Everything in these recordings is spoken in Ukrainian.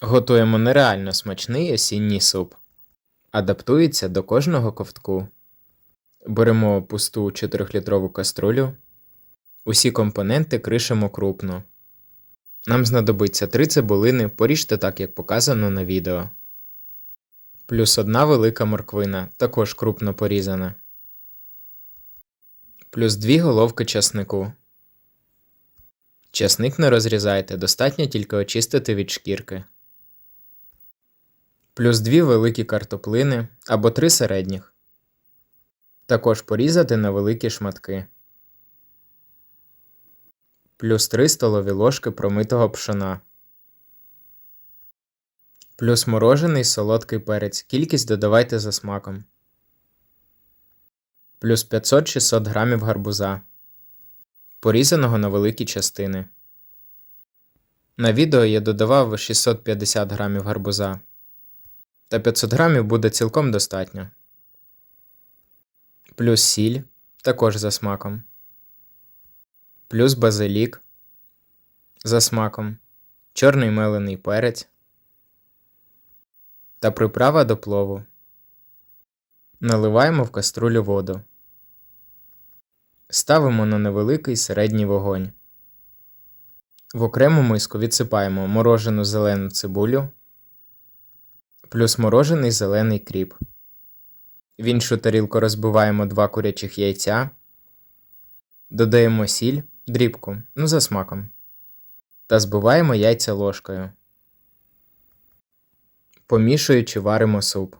Готуємо нереально смачний осінній суп. Адаптується до кожного ковтку. Беремо пусту 4-літрову каструлю. Усі компоненти кришимо крупно. Нам знадобиться 3 цибулини, поріжте так, як показано на відео. Плюс одна велика морквина, також крупно порізана. Плюс 2 головки часнику. Часник не розрізайте, достатньо тільки очистити від шкірки. Плюс 2 великі картоплини або 3 середніх. Також порізати на великі шматки. Плюс 3 столові ложки промитого пшона. Плюс морожений солодкий перець. Кількість додавайте за смаком. Плюс 500-600 грамів гарбуза. Порізаного на великі частини. На відео я додавав 650 грамів гарбуза. Та 500 грамів буде цілком достатньо. Плюс сіль, також за смаком. Плюс базилік за смаком. Чорний мелений перець. Та приправа до плову. Наливаємо в каструлю воду. Ставимо на невеликий середній вогонь. В окрему миску відсипаємо морожену зелену цибулю плюс морожений зелений кріп. В іншу тарілку розбиваємо два курячих яйця, додаємо сіль, дрібку, ну за смаком. Та збиваємо яйця ложкою. Помішуючи варимо суп.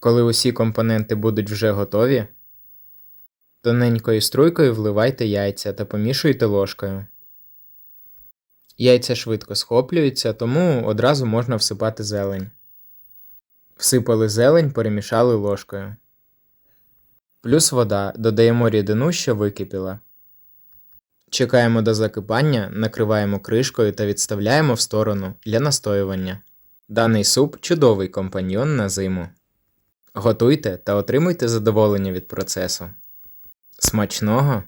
Коли усі компоненти будуть вже готові, тоненькою струйкою вливайте яйця та помішуйте ложкою. Яйця швидко схоплюються, тому одразу можна всипати зелень. Всипали зелень, перемішали ложкою. Плюс вода. Додаємо рідину, що википіла. Чекаємо до закипання, накриваємо кришкою та відставляємо в сторону для настоювання. Даний суп чудовий компаньйон на зиму. Готуйте та отримуйте задоволення від процесу. Смачного!